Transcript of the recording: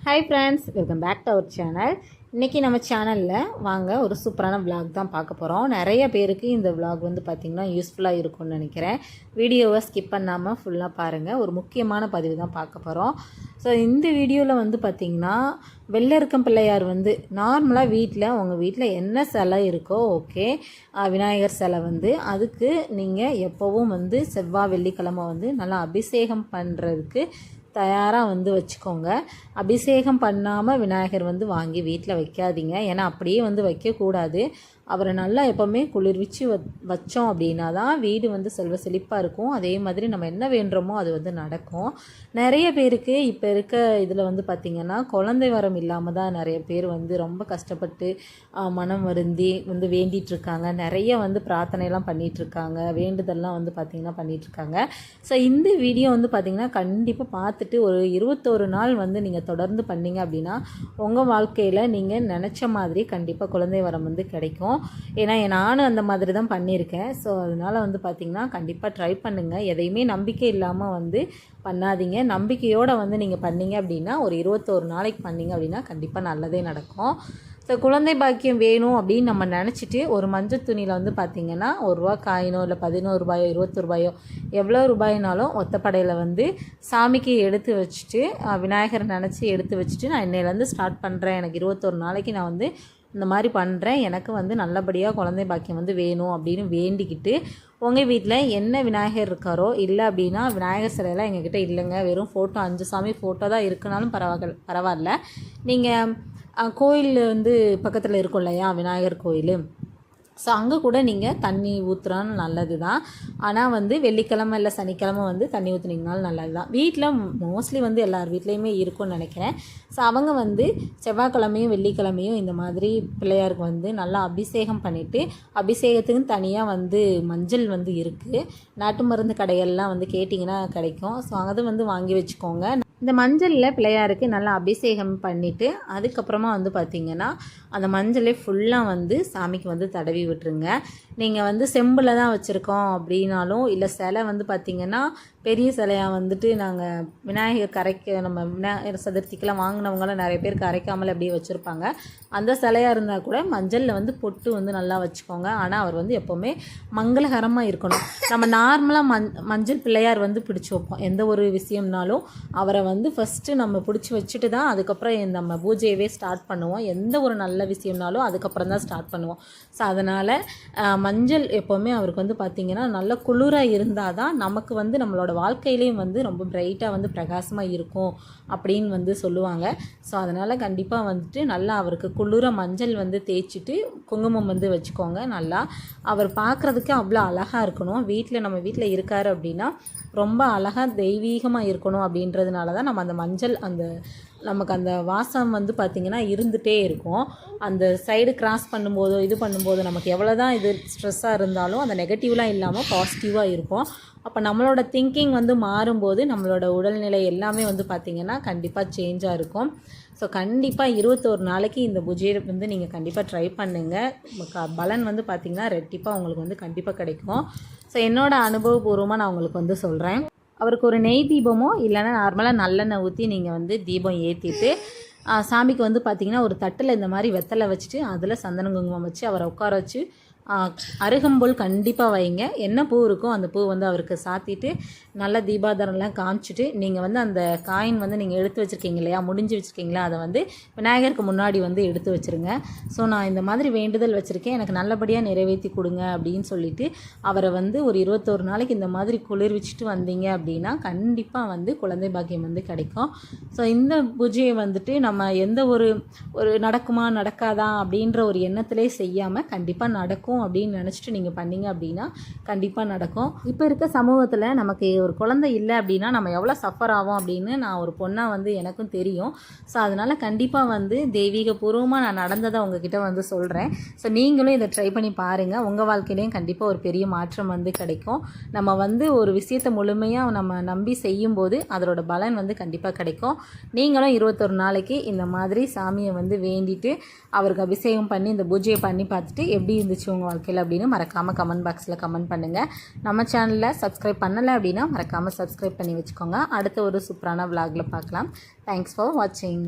Hi friends welcome back to our channel இன்றைக்கி நம்ம சேனலில் வாங்க ஒரு சூப்பரான vlog தான் பார்க்க போகிறோம் நிறைய பேருக்கு இந்த vlog வந்து பார்த்திங்கன்னா யூஸ்ஃபுல்லாக இருக்கும்னு நினைக்கிறேன். வீடியோவை ஸ்கிப் பண்ணாமல் ஃபுல்லாக பாருங்கள் ஒரு முக்கியமான பதிவு தான் பார்க்க போகிறோம் ஸோ இந்த வீடியோவில் வந்து பார்த்திங்கன்னா வெள்ளருக்கம் பிள்ளையார் வந்து நார்மலாக வீட்டில் உங்கள் வீட்டில் என்ன சிலை இருக்கோ ஓகே விநாயகர் சிலை வந்து அதுக்கு நீங்கள் எப்போவும் வந்து செவ்வாய் வெள்ளிக்கிழமை வந்து நல்லா அபிஷேகம் பண்ணுறதுக்கு தயாராக வந்து வச்சுக்கோங்க. அபிஷேகம் பண்ணாமல் விநாயகர் வந்து வாங்கி வீட்டில் வைக்காதீங்க. ஏன்னா அப்படியே வந்து வைக்கக்கூடாது. அவரை நல்லா எப்போவுமே குளிர்விச்சு வ வச்சோம் அப்படின்னா தான் வீடு வந்து செல்வ செழிப்பாக இருக்கும். அதே மாதிரி நம்ம என்ன வேண்டுறோமோ அது வந்து நடக்கும். நிறைய பேருக்கு இப்போ இருக்க இதில் வந்து பார்த்திங்கன்னா குழந்தை வரம் இல்லாமல் தான் நிறைய பேர் வந்து ரொம்ப கஷ்டப்பட்டு மனம் வருந்தி வந்து வேண்டிகிட்ருக்காங்க நிறைய வந்து பிரார்த்தனைலாம் பண்ணிகிட்ருக்காங்க வேண்டுதல்லாம் வந்து பார்த்திங்கன்னா பண்ணிகிட்ருக்காங்க ஸோ இந்த வீடியோ வந்து பார்த்திங்கன்னா கண்டிப்பாக பார்த்துட்டு ஒரு இருபத்தோரு நாள் வந்து நீங்கள் தொடர்ந்து பண்ணீங்க அப்படின்னா உங்கள் வாழ்க்கையில் நீங்கள் நினச்ச மாதிரி கண்டிப்பாக குழந்தை வரம் வந்து கிடைக்கும். ஏன்னா நானும் அந்த மாதிரி தான் பண்ணியிருக்கேன். ஸோ அதனால் வந்து பார்த்திங்கன்னா கண்டிப்பாக ட்ரை பண்ணுங்கள் எதையுமே நம்பிக்கை இல்லாமல் வந்து பண்ணாதீங்க. நம்பிக்கையோடு வந்து நீங்கள் பண்ணீங்க அப்படின்னா ஒரு இருபத்தோரு நாளைக்கு பண்ணீங்க அப்படின்னா கண்டிப்பாக நல்லதே நடக்கும். ஸோ குழந்தை பாக்கியம் வேணும் அப்படின்னு நம்ம நினச்சிட்டு ஒரு மஞ்சள் துணியில் வந்து பார்த்திங்கன்னா ஒரு ரூபா காயினோ இல்லை பதினோரு ரூபாயோ இருபத்தி ரூபாயோ எவ்வளோ ரூபாயினாலும் ஒத்தப்படையில் வந்து சாமிக்கு எடுத்து வச்சுட்டு விநாயகரை நினச்சி எடுத்து வச்சுட்டு நான் இன்னையிலேருந்து ஸ்டார்ட் பண்ணுறேன் எனக்கு இருபத்தொரு நாளைக்கு நான் வந்து இந்த மாதிரி பண்ணுறேன் எனக்கு வந்து நல்லபடியாக குழந்தை பாக்கியம் வந்து வேணும் அப்படின்னு வேண்டிக்கிட்டு உங்கள் வீட்டில் என்ன விநாயகர் இருக்காரோ இல்லை அப்படின்னா விநாயகர் சிலையெல்லாம் எங்ககிட்ட இல்லைங்க. வெறும் ஃபோட்டோ அஞ்சு சாமி ஃபோட்டோ தான் இருக்குனாலும் பரவாயில்ல. பரவாயில்ல நீங்கள் கோயில் வந்து பக்கத்தில் இருக்கும் இல்லையா? விநாயகர் கோயில். ஸோ அங்கே கூட நீங்கள் தண்ணி ஊற்றுறான்னு நல்லது தான் ஆனால் வந்து வெள்ளிக்கிழமை இல்லை சனிக்கிழமை வந்து தண்ணி ஊற்றுனீங்கனாலும் நல்லது தான் வீட்டில் மோஸ்ட்லி வந்து எல்லார் வீட்லேயுமே இருக்கும்னு நினைக்கிறேன். ஸோ அவங்க வந்து செவ்வாய்க்கிழமையும் வெள்ளிக்கிழமையும் இந்த மாதிரி பிள்ளையாருக்கு வந்து நல்லா அபிஷேகம் பண்ணிவிட்டு அபிஷேகத்துக்குன்னு தனியாக வந்து மஞ்சள் வந்து இருக்குது நாட்டு மருந்து கடைகள்லாம் வந்து கேட்டிங்கன்னா கிடைக்கும். ஸோ அது வந்து வாங்கி வச்சுக்கோங்க. இந்த மஞ்சளில் பிள்ளையாருக்கு நல்லா அபிஷேகம் பண்ணிவிட்டு அதுக்கப்புறமா வந்து பார்த்திங்கன்னா அந்த மஞ்சளே ஃபுல்லாக வந்து சாமிக்கு வந்து தடவி விட்டுருங்க. நீங்கள் வந்து செம்பில் தான் வச்சுருக்கோம் அப்படின்னாலும் இல்லை சிலை வந்து பார்த்திங்கன்னா பெரிய சிலையாக வந்துட்டு நாங்கள் விநாயகர் கரைக்க நம்ம விநாயகர் சதுர்த்திக்கெல்லாம் வாங்கினவங்களாம் நிறைய பேர் கரைக்காமல் அப்படியே வச்சுருப்பாங்க. அந்த சிலையாக இருந்தால் கூட மஞ்சளில் வந்து பொட்டு வந்து நல்லா வச்சுக்கோங்க. ஆனால் அவர் வந்து எப்போவுமே மங்களகரமாக இருக்கணும். நம்ம நார்மலாக மஞ்சள் பிள்ளையார் வந்து பிடிச்சி வைப்போம். எந்த ஒரு விஷயம்னாலும் அவரை வந்து ஃபஸ்ட்டு நம்ம பிடிச்சி வச்சுட்டு தான் அதுக்கப்புறம் நம்ம பூஜையவே ஸ்டார்ட் பண்ணுவோம். எந்த ஒரு நல்ல விஷயம்னாலும் அதுக்கப்புறம் தான் ஸ்டார்ட் பண்ணுவோம். ஸோ அதனால் மஞ்சள் எப்போவுமே அவருக்கு வந்து பார்த்திங்கன்னா நல்ல குளிராக இருந்தால் தான் நமக்கு வந்து நம்மளோட வாழ்க்கையிலையும் வந்து ரொம்ப பிரைட்டாக வந்து பிரகாசமாக இருக்கும் அப்படின்னு வந்து சொல்லுவாங்க. ஸோ அதனால் கண்டிப்பாக வந்துட்டு நல்லா அவருக்கு குளிர மஞ்சள் வந்து தேய்ச்சிட்டு குங்குமம் வந்து வச்சுக்கோங்க நல்லா. அவர் பார்க்குறதுக்கு அவ்வளோ அழகாக இருக்கணும். வீட்டில் நம்ம வீட்டில் இருக்கார் அப்படின்னா ரொம்ப அழகாக தெய்வீகமாக இருக்கணும் அப்படின்றதுனால தான் நம்ம அந்த மஞ்சள் அந்த நமக்கு அந்த வாசம் வந்து பார்த்திங்கன்னா இருந்துகிட்டே இருக்கும். அந்த சைடு கிராஸ் பண்ணும்போதோ இது பண்ணும்போது நமக்கு எவ்வளோ தான் இது ஸ்ட்ரெஸ்ஸாக இருந்தாலும் அந்த நெகட்டிவ்லாம் இல்லாமல் பாசிட்டிவாக இருக்கும். அப்போ நம்மளோட திங்கிங் வந்து மாறும்போது நம்மளோட உடல்நிலை எல்லாமே வந்து பார்த்திங்கன்னா கண்டிப்பாக சேஞ்சாக இருக்கும். ஸோ கண்டிப்பாக இருபத்தோரு நாளைக்கு இந்த பூஜையை வந்து நீங்கள் கண்டிப்பாக ட்ரை பண்ணுங்கள் பலன் வந்து பார்த்திங்கன்னா ரெட்டிப்பாக உங்களுக்கு வந்து கண்டிப்பாக கிடைக்கும். ஸோ என்னோடய அனுபவபூர்வமாக நான் உங்களுக்கு வந்து சொல்கிறேன் அவருக்கு ஒரு நெய் தீபமோ இல்லைன்னா நார்மலாக நல்லெண்ணெய் ஊற்றி நீங்கள் வந்து தீபம் ஏற்றிட்டு சாமிக்கு வந்து பார்த்திங்கன்னா ஒரு தட்டில் இந்த மாதிரி வெத்தலை வச்சுட்டு அதில் சந்தன குங்குமம் வச்சு அவரை உட்கார வச்சு அருகம்புல் கண்டிப்பாக வைங்க. என்ன பூ இருக்கோ அந்த பூ வந்து அவருக்கு சாத்திட்டு நல்ல தீபாதாரம்லாம் காமிச்சிட்டு நீங்கள் வந்து அந்த காயின் வந்து நீங்கள் எடுத்து வச்சுருக்கீங்க இல்லையா முடிஞ்சு வச்சுருக்கீங்களா அதை வந்து விநாயகருக்கு முன்னாடி வந்து எடுத்து வச்சுருங்க. ஸோ நான் இந்த மாதிரி வேண்டுதல் வச்சுருக்கேன். எனக்கு நல்லபடியாக நிறைவேற்றி கொடுங்க அப்படின்னு சொல்லிட்டு அவரை வந்து ஒரு இருபத்தோரு நாளைக்கு இந்த மாதிரி குளிர்விச்சிட்டு வந்தீங்க அப்படின்னா கண்டிப்பாக வந்து குழந்தை பாக்கியம் வந்து கிடைக்கும். ஸோ இந்த பூஜையை வந்துட்டு நம்ம எந்த ஒரு ஒரு நடக்குமா நடக்காதா அப்படின்ற ஒரு எண்ணத்திலே செய்யாமல் கண்டிப்பாக நடக்கும். அப்படின்னு நினச்சிட்டு நீங்கள் பண்ணீங்க அப்படின்னா கண்டிப்பாக நடக்கும். இப்போ இருக்க சமூகத்தில் நமக்கு ஒரு குழந்தை இல்லை அப்படின்னா நம்ம எவ்வளோ சஃபர் ஆகும் அப்படின்னு நான் ஒரு பொண்ணாக வந்து எனக்கும் தெரியும். ஸோ அதனால் கண்டிப்பாக வந்து தெய்வீக பூர்வமாக நான் நடந்ததை உங்ககிட்ட வந்து சொல்கிறேன் ஸோ நீங்களும் இதை ட்ரை பண்ணி பாருங்கள் உங்கள் வாழ்க்கையிலையும் கண்டிப்பாக ஒரு பெரிய மாற்றம் வந்து கிடைக்கும். நம்ம வந்து ஒரு விஷயத்தை முழுமையாக நம்ம நம்பி செய்யும்போது அதோட பலன் வந்து கண்டிப்பாக கிடைக்கும். நீங்களும் இருபத்தொரு நாளைக்கு இந்த மாதிரி சாமியை வந்து வேண்டிட்டு அவருக்கு அபிஷேகம் பண்ணி இந்த பூஜையை பண்ணி பார்த்துட்டு எப்படி இருந்துச்சு உங்கள் வாழ்க்கையில் அப்படின்னு மறக்காமல் கமெண்ட் பாக்ஸில் கமெண்ட் பண்ணுங்கள் நம்ம சேனலில் சப்ஸ்கிரைப் பண்ணலை அப்படின்னா மறக்காமல் சப்ஸ்கிரைப் பண்ணி வச்சுக்கோங்க. அடுத்த ஒரு சூப்பரான விலாகில் பார்க்கலாம். தேங்க்ஸ் ஃபார் வாட்சிங்